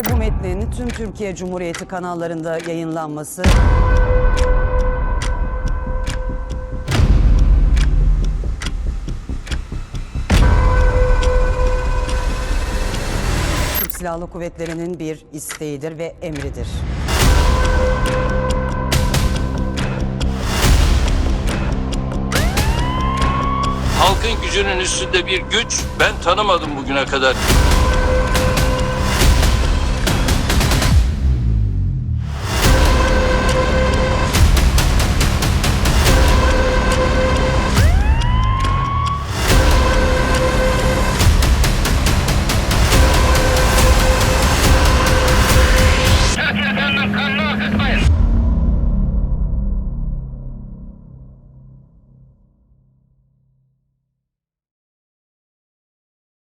ve bu metnin tüm Türkiye Cumhuriyeti kanallarında yayınlanması Türk Silahlı Kuvvetleri'nin bir isteğidir ve emridir. Halkın gücünün üstünde bir güç ben tanımadım bugüne kadar.